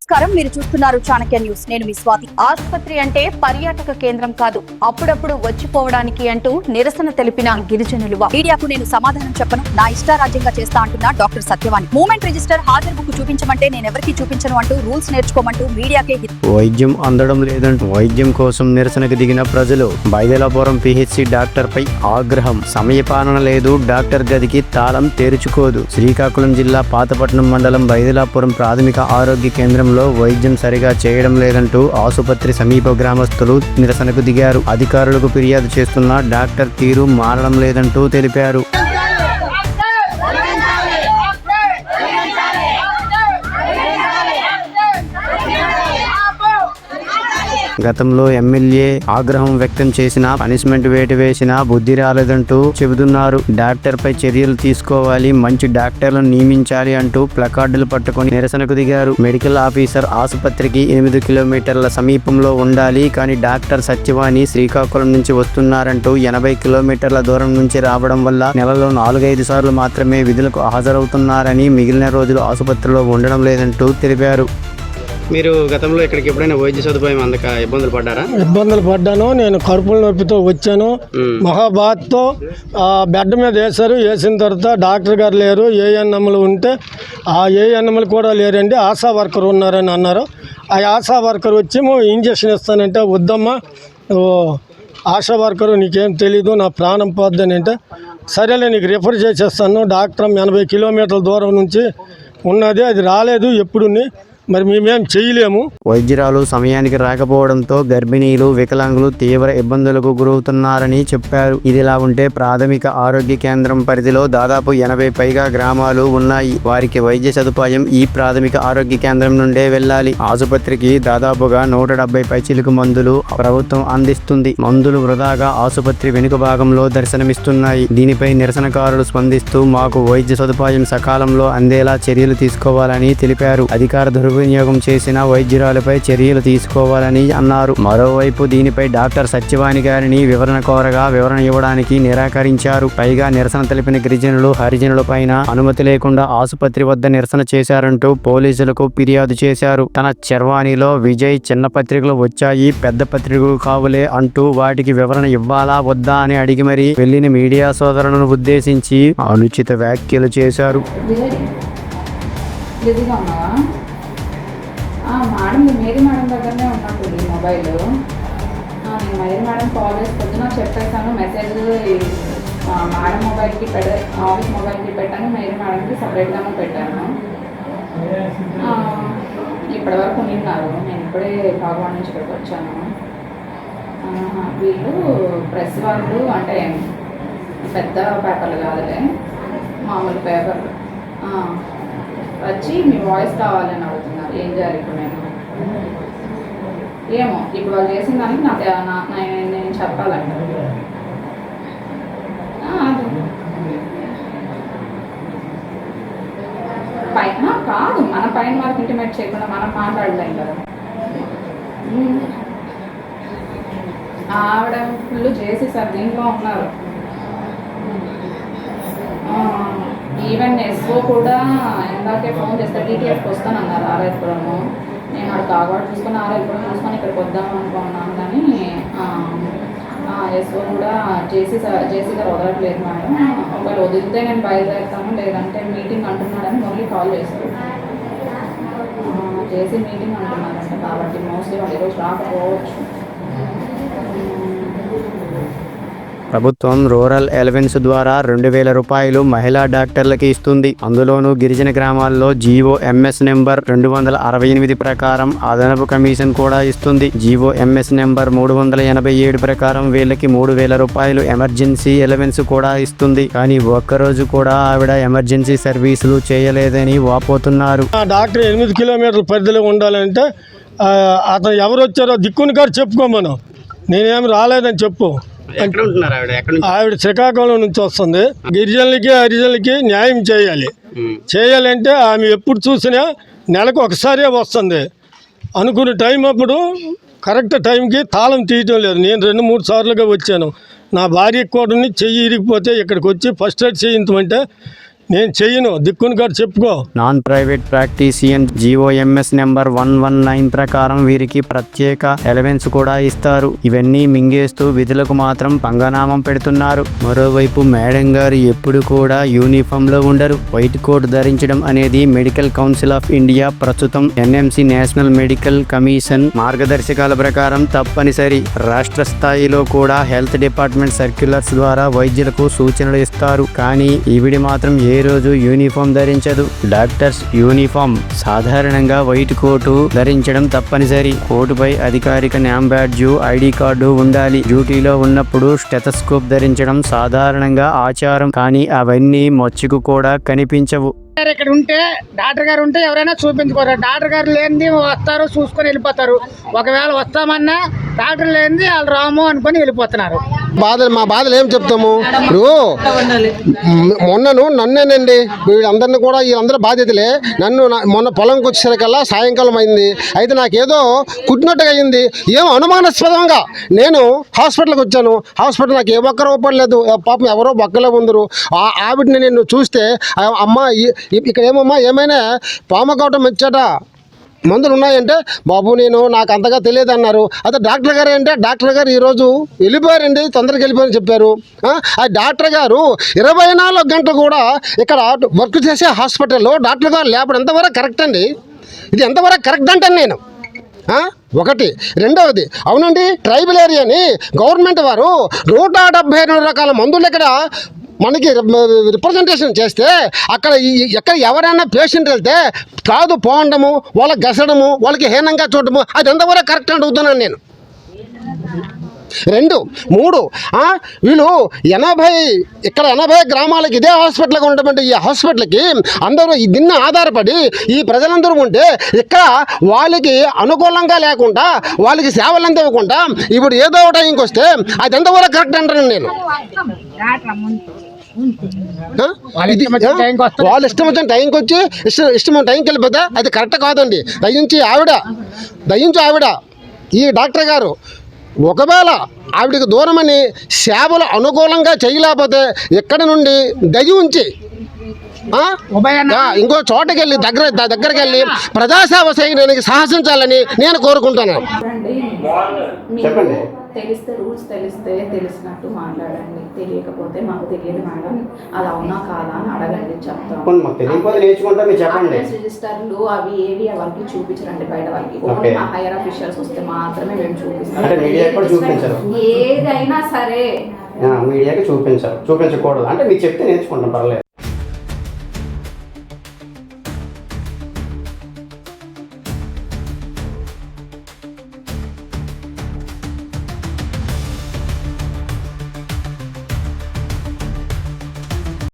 నమస్కారం. మీరు చూస్తున్నారు చాణక్య న్యూస్. నేను మీ స్వాతి. ఆసుపత్రి అంటే పర్యాటక కేంద్రం కాదు. అప్పుడప్పుడు వచ్చిపోవడానికి అంటూ నిరసన తెలిపిన గిరిజనులు. మీడియాకు నేను సమాధానం చెప్పను. నా ఇష్టారాజ్యంగా చేస్తా అంటున్న డాక్టర్ సత్యవాణి. మూమెంట్ రిజిస్టర్ హాజరు బుక్ చూపించమంటే నేను ఎవరికి చూపించను అంటూ రూల్స్ నేర్చుకోమంటూ మీడియాకే వైద్యం అందడం లేదంటూ వైద్యం కోసం నిరసనకు దిగిన ప్రజలు బైదలాపురం పిహెచ్సి డాక్టర్ పై ఆగ్రహం. సమయపాలన లేదు. డాక్టర్ గదికి తాళం తెరుచుకోదు. శ్రీకాకుళం జిల్లా పాతపట్నం మండలం బైదలాపురం ప్రాథమిక ఆరోగ్య కేంద్రం సమయంలో వైద్యం సరిగా చేయడం లేదంటూ ఆసుపత్రి సమీప గ్రామస్తులు నిరసనకు దిగారు. అధికారులకు ఫిర్యాదు చేస్తున్న డాక్టర్ తీరు మారడం లేదంటూ తెలిపారు. గతంలో ఎమ్మెల్యే ఆగ్రహం వ్యక్తం చేసిన పనిష్మెంట్ వేటు వేసినా బుద్ధి రాలేదంటూ చెబుతున్నారు. డాక్టర్ పై చర్యలు తీసుకోవాలి మంచి డాక్టర్లను నియమించాలి అంటూ ప్లకార్డులు పట్టుకొని నిరసనకు దిగారు. మెడికల్ ఆఫీసర్ ఆసుపత్రికి ఎనిమిది కిలోమీటర్ల సమీపంలో ఉండాలి కానీ డాక్టర్ సత్యవాణి శ్రీకాకుళం నుంచి వస్తున్నారంటూ ఎనభై కిలోమీటర్ల దూరం నుంచి రావడం వల్ల నెలలో నాలుగైదు సార్లు మాత్రమే విధులకు హాజరవుతున్నారని మిగిలిన రోజులు ఆసుపత్రిలో ఉండడం లేదంటూ తెలిపారు. మీరు గతంలో ఇక్కడికి ఎప్పుడైనా వైద్య సదుపాయం అందక ఇబ్బందులు పడ్డారా? ఇబ్బందులు పడ్డాను. నేను కడుపుల నొప్పితో వచ్చాను. మహాబాద్తో ఆ బెడ్ మీద వేశారు. వేసిన తర్వాత డాక్టర్ గారు లేరు. ఏఎన్ఎంలు ఉంటే ఆ ఏఎన్ఎంలు కూడా లేరండి. ఆశా వర్కర్ ఉన్నారని అన్నారు. ఆ ఆశా వర్కర్ వచ్చి "మో ఇంజక్షన్ ఇస్తానంటే వద్దమ్మా. ఆశా వర్కరు నీకేం తెలీదు నా ప్రాణం పోద్దని అంటే సరేలే నీకు రిఫర్ చేసేస్తాను. డాక్టర్ ఎనభై కిలోమీటర్ల దూరం నుంచి ఉన్నది. అది రాలేదు. ఎప్పుడుని మరి మేమేం చేయలేము. వైద్యురాలు సమయానికి రాకపోవడంతో గర్భిణీలు వికలాంగులు తీవ్ర ఇబ్బందులకు గురవుతున్నారని చెప్పారు. ఇదిలా ఉంటే ప్రాథమిక ఆరోగ్య కేంద్రం పరిధిలో దాదాపు ఎనభై పైగా గ్రామాలు ఉన్నాయి. వారికి వైద్య సదుపాయం ఈ ప్రాథమిక ఆరోగ్య కేంద్రం నుండే వెళ్ళాలి. ఆసుపత్రికి దాదాపుగా నూట డెబ్బై పైచిలుకు మందులు ప్రభుత్వం అందిస్తుంది. మందులు వృధాగా ఆసుపత్రి వెనుక భాగంలో దర్శనమిస్తున్నాయి. దీనిపై నిరసనకారులు స్పందిస్తూ మాకు వైద్య సదుపాయం సకాలంలో అందేలా చర్యలు తీసుకోవాలని తెలిపారు. అధికార దుర్వినియోగం చేసిన వైద్యురాలపై చర్యలు తీసుకోవాలని అన్నారు. మరోవైపు దీనిపై డాక్టర్ సత్యవాణి గారిని వివరణ కోరగా వివరణ ఇవ్వడానికి నిరాకరించారు. పైగా నిరసన తెలిపిన గిరిజనులు హరిజనుల పైన అనుమతి లేకుండా ఆసుపత్రి వద్ద నిరసన చేశారంటూ పోలీసులకు ఫిర్యాదు చేశారు. తన చర్వాణిలో విజయ్ చిన్న పత్రికలు వచ్చాయి పెద్ద పత్రికలు కావులే అంటూ వాటికి వివరణ ఇవ్వాలా వద్దా అని అడిగి మరీ వెళ్ళిన మీడియా సోదరులను ఉద్దేశించి అనుచిత వ్యాఖ్యలు చేశారు. ఉన్నావా? మేడం మేరీ మేడం దగ్గరనే ఉన్నట్టుంది ఈ మొబైల్. నేను మేరీ మేడం కాల్ చేసి పొద్దున చెప్పేసాను మెసేజ్ మేడం మొబైల్కి పెడ ఆఫీస్ మొబైల్కి పెట్టాను మేరీ మేడంకి సపరేట్గానే పెట్టాను. ఇప్పటివరకు ఉన్నారు. నేను ఇప్పుడే కాగవాడ నుంచి ఇక్కడికి వచ్చాను. వీళ్ళు ప్రెస్ వాళ్ళు అంటే పెద్ద పేపర్లు కాదులే మామూలు పేపర్లు. వచ్చి మీ వాయిస్ కావాలని ఏం చేయాలి ఇప్పుడు నేను ఏమో ఇప్పుడు వాళ్ళు చేసిన దానికి నాకు నా- నేను చెప్పాలంట పైన కాదు మన పైన వాళ్ళకి ఇంటిమేట్ చేయకుండా మనం మాట్లాడలేం కదా. ఆవిడ ఫుల్ చేసి సార్ దీంట్లో ఉన్నారు. ఈవెన్ ఎస్ఓ కూడా ఇందాకే ఫోన్ చేస్తే టీటీఎఫ్కి వస్తానన్నారు ఆర్ఐపురము నేను అక్కడ కాగవాడ చూసుకొని ఆర్ఐపురం చూసుకొని ఇక్కడికి వద్దాం అనుకున్నాను కానీ ఎస్ఓ కూడా జేసీ సార్ జేసీ గారు వదలట్లేదు మేడం. ఒకవేళ వదిలితే నేను బయలుదేరుతాను లేదంటే మీటింగ్ అంటున్నాడని మళ్ళీ కాల్ చేశారు. జేసీ మీటింగ్ అంటున్నారంట కాబట్టి మోస్ట్లీ వాళ్ళు ఈరోజు రాకపోవచ్చు. ప్రభుత్వం రూరల్ ఎలవెన్స్ ద్వారా రెండు వేల రూపాయలు మహిళా డాక్టర్లకి ఇస్తుంది. అందులోనూ గిరిజన గ్రామాల్లో జీవో ఎంఎస్ నెంబర్ రెండు వందల అరవై ఎనిమిది ప్రకారం అదనపు కమిషన్ కూడా ఇస్తుంది. జీవో ఎంఎస్ నెంబర్ మూడు వందల ఎనభై ఏడు ప్రకారం వీళ్ళకి మూడు వేల రూపాయలు ఎమర్జెన్సీ ఎలవెన్స్ కూడా ఇస్తుంది. కానీ ఒక్కరోజు కూడా ఆవిడ ఎమర్జెన్సీ సర్వీసులు చేయలేదని వాపోతున్నారు. ఆ డాక్టర్ ఎనిమిది కిలోమీటర్ల పరిధిలో ఉండాలంటే అతను ఎవరు వచ్చారో దిక్కుని గారు చెప్పుకో మనం. నేనేమి రాలేదని చెప్పు. ఎక్కడ ఉంటున్నారు ఆవిడ? ఎక్కడ ఆవిడ శ్రీకాకుళం నుంచి వస్తుంది. గిరిజనులకి హరిజనులకి న్యాయం చేయాలి. చేయాలంటే ఆమె ఎప్పుడు చూసినా నెలకు ఒకసారే వస్తుంది. అనుకున్న టైం అప్పుడు కరెక్ట్ టైంకి తాళం తీయటం లేదు. నేను రెండు మూడు సార్లుగా వచ్చాను. నా భార్య కూడా చెయ్యి ఇరిగిపోతే ఇక్కడికి వచ్చి ఫస్ట్ ఎయిడ్ చేయించమంటే నేను చెయ్యను. దిక్కును గారు చెప్పుకో. Non private practitioner GOMS number one one nine ప్రకారం వీరికి ప్రత్యేక ఎలవెన్స్ కూడా ఇస్తారు. ఇవన్నీ మింగేస్తూ విధులకు మాత్రం పంగనామం పెడుతున్నారు. మరోవైపు మేడం గారు ఎప్పుడు కూడా యూనిఫామ్లో ఉండరు. వైట్ కోట్ ధరించడం అనేది మెడికల్ కౌన్సిల్ ఆఫ్ ఇండియా ప్రస్తుతం ఎన్ఎంసి నేషనల్ మెడికల్ కమిషన్ మార్గదర్శకాల ప్రకారం తప్పనిసరి. రాష్ట్ర స్థాయిలో కూడా హెల్త్ డిపార్ట్మెంట్ సర్క్యులర్స్ ద్వారా వైద్యులకు సూచనలు ఇస్తారు. కానీ ఈవిడి మాత్రం ఏ రోజు యూనిఫామ్ ధరించదు. డాక్టర్స్ యూనిఫామ్ సాధారణంగా వైట్ కోటు ధరించడం తప్పనిసరి. కోటుపై అధికారిక నామ్ బ్యాడ్జు ఐడి కార్డు ఉండాలి. డ్యూటీలో ఉన్నప్పుడు స్టెథస్కోప్ ధరించడం సాధారణంగా ఆచారం. కానీ అవన్నీ మచ్చుకు కూడా కనిపించవు. గారు ఇక్కడ ఉంటే డాక్టర్ గారు ఉంటే ఎవరైనా చూపించుకోరు. డాక్టర్ గారు లేనిది వస్తారు చూసుకొని వెళ్ళిపోతారు. ఒకవేళ వస్తామన్నా డాక్టర్ లేనిది వాళ్ళు రాము అనుకొని వెళ్ళిపోతున్నారు. బాధలు మా బాధలు ఏం చెప్తాము? ఇప్పుడు మొన్నను నన్నేనండి వీళ్ళందరినీ కూడా వీళ్ళందరూ బాధ్యతలే. నన్ను మొన్న పొలంకి వచ్చేసరికల్లా సాయంకాలం అయింది. అయితే నాకేదో కుట్టినట్టుగా అయింది. ఏం అనుమానాస్పదంగా. నేను హాస్పిటల్కి వచ్చాను. హాస్పిటల్ నాకు ఏ ఒక్కరు రూపాయలు లేదు పాపం ఎవరో బక్కలే ఉందరు. ఆ ఆవిడని నేను చూస్తే అమ్మ ఇక్కడ ఏమమ్మా ఏమైనా పామ కావటం ఇచ్చాట మందులు ఉన్నాయంటే బాబు నేను నాకు అంతగా తెలియదు అన్నారు అదే డాక్టర్ గారు అంటే డాక్టర్ గారు ఈరోజు వెళ్ళిపోయారండి తొందరగా వెళ్ళిపోయారని చెప్పారు. ఆ, డాక్టర్ గారు ఇరవై నాలుగు గంటలు కూడా ఇక్కడ వర్క్ చేసే హాస్పిటల్లో డాక్టర్ గారు లేపడం ఎంతవరకు కరెక్ట్ అండి? ఇది ఎంతవరకు కరెక్ట్ అంటాను నేను? ఒకటి. రెండవది అవునండి ట్రైబల్ ఏరియాని గవర్నమెంట్ వారు నూట డెబ్బై రెండు రకాల మందులు ఇక్కడ మనకి రిప్రజెంటేషన్ చేస్తే అక్కడ ఈ- ఎక్కడ ఎవరైనా పేషెంట్ వెళ్తే కాదు పోవడము వాళ్ళకి గసడము వాళ్ళకి హీనంగా చూడటము అది ఎంతవరకు కరెక్ట్ అడుగుతున్నాను నేను. రెండు మూడు వీళ్ళు ఎనభై ఇక్కడ ఎనభై గ్రామాలకి ఇదే హాస్పిటల్గా ఉన్నటువంటి ఈ హాస్పిటల్కి అందరూ ఈ దీన్ని ఆధారపడి ఈ ప్రజలందరూ ఉంటే ఇక్కడ వాళ్ళకి అనుకూలంగా లేకుండా వాళ్ళకి సేవలు అందివ్వకుండా ఇప్పుడు ఏదో ఒక టైంకి వస్తే అది ఎంతవరకు కరెక్ట్ అంటాను నేను. వాళ్ళ ఇది- ఇష్టం వచ్చిన టైంకి వస్తారు. వాళ్ళు ఇష్టం వచ్చిన టైంకి వచ్చి ఇష్టం ఇష్టం టైంకి వెళ్ళిపోతే అది కరెక్ట్ కాదండి. దయించి ఆవిడ దయించి ఆవిడ ఈ డాక్టర్ గారు ఒకవేళ ఆవిడకి దూరమని సేవలు అనుకూలంగా చేయలేకపోతే ఎక్కడి నుండి దయ ఉంచి ఇంకో చోటకి వెళ్ళి దగ్గర దగ్గరికి వెళ్ళి ప్రజాసేవ చేయడానికి సాహసించాలని నేను కోరుకుంటున్నాను. మీకు తెలిస్తే రూల్స్ తెలిస్తే తెలిసినట్టు మాట్లాడండి. తెలియకపోతే మాకు తెలియదు మేడం. అది అవునా కాదా అని అడగండి చెప్తాం. రిజిస్టర్లు అవి ఏవి ఎవరికి చూపించరండి బయట వాళ్ళకి? ఓన్లీ. మా హైయర్ అఫీషియల్స్ వస్తే మాత్రమే మేము చూపిస్తాం? ఏదైనా సరే. మీడియాకి చూపించరు. చూపించకూడదు. అంటే మీరు చెప్తే నేర్చుకుంటాం పర్లేదు.